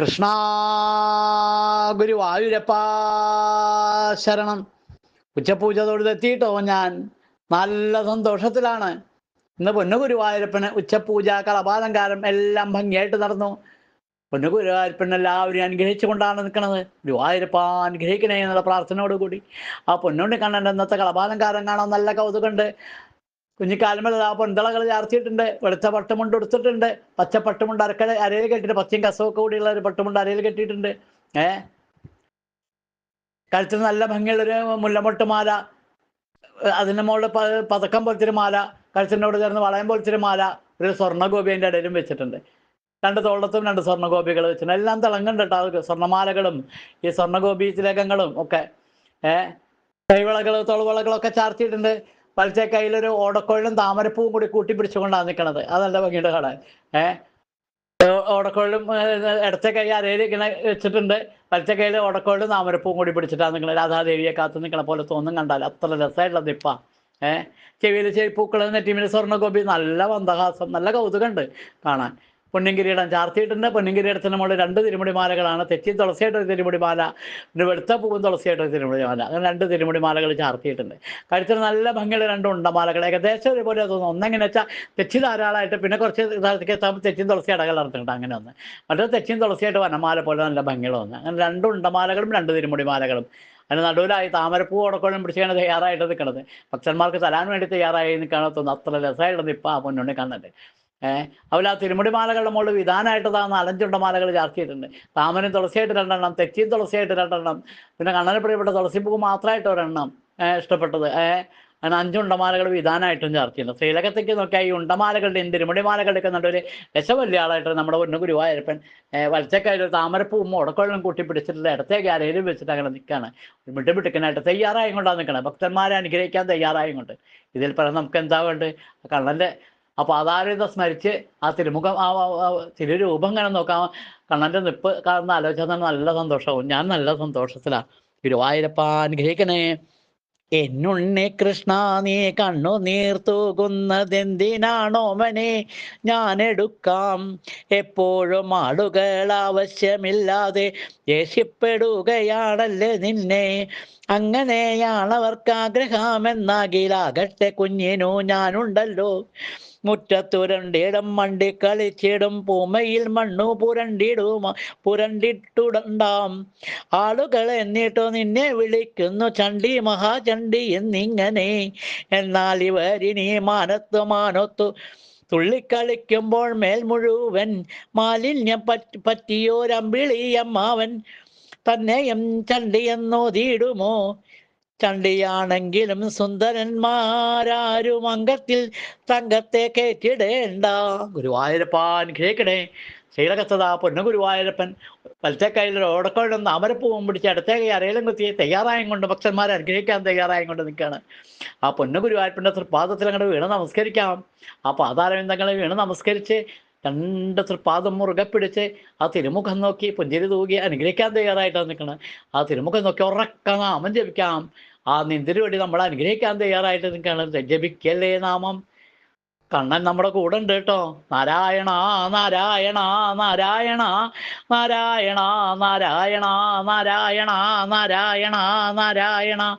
കൃഷ്ണ ഗുരുവായൂരപ്പ ശരണം. ഉച്ചപൂജ തൊഴുതെത്തിയിട്ടോ ഞാൻ? നല്ല സന്തോഷത്തിലാണ്. ഇന്ന് പൊന്നു ഗുരുവായൂരപ്പന് ഉച്ചപൂജ കളപാലങ്കാരം എല്ലാം ഭംഗിയായിട്ട് നടന്നു. പൊന്നു ഗുരുവായൂരപ്പൻ എല്ലാവരും അനുഗ്രഹിച്ചുകൊണ്ടാണ് നിൽക്കുന്നത്. ഗുരുവായൂരപ്പ അനുഗ്രഹിക്കണേ എന്നുള്ള പ്രാർത്ഥനയോടുകൂടി. ആ പൊന്നുണ്ണി കണ്ണന്റെ ഇന്നത്തെ കളപാലങ്കാരം കാണാൻ നല്ല കൗതുകമുണ്ട്. കുഞ്ഞിക്കാലമല്ല ആ പൊന്തളകൾ ചാർത്തിയിട്ടുണ്ട് വെളുത്ത പട്ടുമുണ്ട് എടുത്തിട്ടുണ്ട് പച്ച പട്ടുമുണ്ട് അരക്കട അരയിൽ കെട്ടിയിട്ട് പച്ചയും കസവൊക്കെ കൂടിയുള്ള ഒരു പട്ടുമുണ്ട് അരയിൽ കെട്ടിയിട്ടുണ്ട്. ഏ? കഴുത്തിൽ നല്ല ഭംഗിയുള്ളൊരു മുല്ലമൊട്ട് മാല അതിന്റെ മുകളിൽ പതക്കം പോലത്തൊരു മാല കഴുത്തിനോട് ചേർന്ന് വളയം പോലത്തൊരു മാല ഒരു സ്വർണഗോപി അതിന്റെ ഇടയിലും വെച്ചിട്ടുണ്ട്. രണ്ട് തോളത്തും രണ്ട് സ്വർണഗോപികൾ വെച്ചിട്ടുണ്ട്. എല്ലാം തിളങ്ങുന്നുണ്ട് കേട്ടോ അവർക്ക് സ്വർണമാലകളും ഈ സ്വർണഗോപി തിലകങ്ങളും ഒക്കെ. ഏ? കൈവിളകൾ തോളവിളകളൊക്കെ ചാർത്തിയിട്ടുണ്ട്. വലത്തെ കയ്യിലൊരു ഓടക്കോഴിലും താമരപ്പൂവും കൂടി കൂട്ടി പിടിച്ചുകൊണ്ടാണ് നിൽക്കുന്നത് അതല്ല ഭംഗിയുടെ കാണാൻ. ഏഹ് ഓടക്കോഴിലും ഇടത്തെ കൈ അരയിൽ ഇങ്ങനെ വെച്ചിട്ടുണ്ട്. വലത്തെ കയ്യിൽ ഓടക്കോഴിലും താമരപ്പൂവും കൂടി പിടിച്ചിട്ടാണ് നിങ്ങൾ രാധാദേവിയെ കാത്തു നിൽക്കണ പോലെ തോന്നും കണ്ടാൽ അത്ര രസമായിട്ടുള്ള നിപ്പ ഏഹ് ചെവിയിൽ ചെവിപ്പൂക്കൾ നെറ്റിമിൽ സ്വർണഗോപി നല്ല മന്ദഹാസം നല്ല കൗതുകമുണ്ട് കാണാൻ. പൊന്നിൻകിരീടം. ചാർത്തിയിട്ടുണ്ട് പൊന്നിൻകിരീടത്തിന് മുകളിൽ രണ്ട് തിരുമുടിമാലകളാണ്. തെച്ചി തുളസിയായിട്ട് ഒരു തിരുമുടിമാല വെളുത്ത പൂവും തുളസിയായിട്ട് ഒരു തിരുമുടിമാല. അങ്ങനെ രണ്ട് തിരുമുടിമാലകൾ ചാർത്തിയിട്ടുണ്ട് കഴുത്തിന് നല്ല ഭംഗിയുള്ള രണ്ട് ഉണ്ടമാലകൾ. ഏകദേശം ഒരുപോലെ തോന്നുന്നു ഒന്നെങ്ങനെ വെച്ചാൽ തെച്ചി ധാരാളമായിട്ട് പിന്നെ കുറച്ച് കാലത്തേക്ക് എത്താകുമ്പോൾ തെച്ചിയും തുളസി അടകൾ നടത്തുന്നുണ്ട്. അങ്ങനെ ഒന്ന്. മറ്റൊരു തെച്ചിയും തുളസിയായിട്ട് വനമാല പോലെ നല്ല ഭംഗിയുള്ള ഒന്ന്. അങ്ങനെ രണ്ട് ഉണ്ടമാലകളും രണ്ട് തിരുമുടിമാലകളും. അതിന് നടുവിലായി താമരപ്പൂ ഉടക്കോളം പിടിച്ചാണ് തയ്യാറായിട്ട് നിൽക്കുന്നത് ഭക്തന്മാർക്ക് തരാൻ വേണ്ടി തയ്യാറായി നിൽക്കുകയാണ് തോന്നുന്നു അത്ര രസമായിട്ടുള്ളത് ഇപ്പം ആ പൊന്നുണ്ണി കണ്ടിട്ട്. ഏഹ് അതുപോലെ ആ തിരുമുടി മാലകളുടെ മുകളിൽ വിധാനമായിട്ട് താ നാലഞ്ചുണ്ട മാലകൾ ചാർത്തിയിട്ടുണ്ട്. താമനും തുളസിയായിട്ട് രണ്ടെണ്ണം തെച്ചിയും തുളസിയായിട്ട് രണ്ടെണ്ണം പിന്നെ കണ്ണന് പ്രിയപ്പെട്ട തുളസിപ്പൂ മാത്രമായിട്ട് ഒരെണ്ണം ഇഷ്ടപ്പെട്ടത്. ഏഹ് അങ്ങനെ അഞ്ച് ഉണ്ടമാലകൾ വിധാനമായിട്ടും ചാർത്തിയിട്ടുണ്ട്. ശ്രീലകത്തേക്ക് നോക്കിയാൽ ഈ ഉണ്ടമാലകളുടെയും തിരുമുടി മാലകളുടെ ഒക്കെ നടുവിൽ രസവല്യാളായിട്ട് നമ്മുടെ ഒന്ന് ഗുരുവായൂരപ്പൻ വലച്ചക്കായാലും താമരപ്പൂവും ഉടക്കൊള്ളും കൂട്ടി പിടിച്ചിട്ടുള്ള ഇടത്തേക്ക് അരയിലും വെച്ചിട്ട് അങ്ങനെ നിൽക്കുകയാണ് മിട്ടുമിട്ടുക്കനായിട്ട് തയ്യാറായും കൊണ്ടാണ് നിൽക്കുന്നത് ഭക്തന്മാരെ അനുഗ്രഹിക്കാൻ തയ്യാറായും കൊണ്ട്. ഇതിൽ പറയാൻ നമുക്ക് എന്താ വേണ്ടത്? കണ്ണന്റെ ആ അതാരത സ്മരിച്ച്? ആ തിരുമുഖം ആ തിരുരൂപം ഇങ്ങനെ നോക്കാം. കണ്ണന്റെ നിപ്പ് കാണുന്ന ആലോചന നല്ല സന്തോഷവും. ഞാൻ നല്ല സന്തോഷത്തിലാണ് ഗുരുവായൂരപ്പ അനുഗ്രഹിക്കണേ. എന്നുണ്ണി കൃഷ്ണ നീ കണ്ണു നീർത്തൂകുന്നതെന്തിനാണോ മനെ? ഞാൻ എടുക്കാം എപ്പോഴും ആളുകൾ ആവശ്യമില്ലാതെ ദേഷ്യപ്പെടുകയാണല്ലേ നിന്നെ? അങ്ങനെയാണവർക്ക് ആഗ്രഹമെന്നാകിലാകട്ടെ കുഞ്ഞിനു ഞാനുണ്ടല്ലോ. മുറ്റത്തുരണ്ടിടം മണ്ടി കളിച്ചിടും പൂമയിൽ മണ്ണു പുരണ്ടിടും പുരണ്ടിട്ടുടണ്ടാം. ആളുകൾ എന്നിട്ടോ നിന്നെ വിളിക്കുന്നു ചണ്ടി മഹാചണ്ടി എന്നിങ്ങനെ. എന്നാൽ ഇവരിനി മാനത്തു മാനത്തു തുള്ളിക്കളിക്കുമ്പോൾ മേൽ മുഴുവൻ മാലിന്യം പറ്റി പറ്റിയോരമ്പിളിയമ്മാവൻ തന്നെയും ചണ്ടിയെന്നോതിയിടുമോ ചണ്ടിയാണെങ്കിലും സുന്ദരന്മാരാരും അംഗത്തിൽ തങ്കത്തെ കയറ്റിടേണ്ട ഗുരുവായൂരപ്പാൻ കേക്കണേ. ശ്രീലകത്തതാ പൊന്നു ഗുരുവായൂരപ്പൻ. വലത്തെ കയ്യിൽ ഓടക്കോഴും താമരപ്പൂവും പിടിച്ച് അടുത്ത കൈ അരയിലും കുത്തി തയ്യാറായും കൊണ്ട് ഭക്തന്മാരെ അനുഗ്രഹിക്കാൻ തയ്യാറായും കൊണ്ട് നിൽക്കുകയാണ്. ആ പൊന്നു ഗുരുവായൂരപ്പന്റെ തൃപ്പാദത്തിൽ അങ്ങോട്ട് വീണ് നമസ്കരിക്കാം. ആ പാതാരവിന്ദങ്ങളെ വീണ് നമസ്കരിച്ച് രണ്ട് തൃപ്പാദം മുറുകെ പിടിച്ച് ആ തിരുമുഖം നോക്കി പുഞ്ചിരി തൂകി അനുഗ്രഹിക്കാൻ തയ്യാറായിട്ടാണ് നിൽക്കുന്നത് ആ തിരുമുഖം നോക്കി ഉറക്ക നാമം ജപിക്കാം. ആ നിന്തിരി വേണ്ടി നമ്മൾ അനുഗ്രഹിക്കാൻ തയ്യാറായിട്ട് നിൽക്കുകയാണ്. ജപിക്കല്ലേ നാമം? കണ്ണൻ നമ്മുടെ കൂടെ ഉണ്ട് കേട്ടോ. നാരായണ നാരായണ നാരായണ നാരായണ നാരായണ നാരായണ നാരായണ നാരായണ.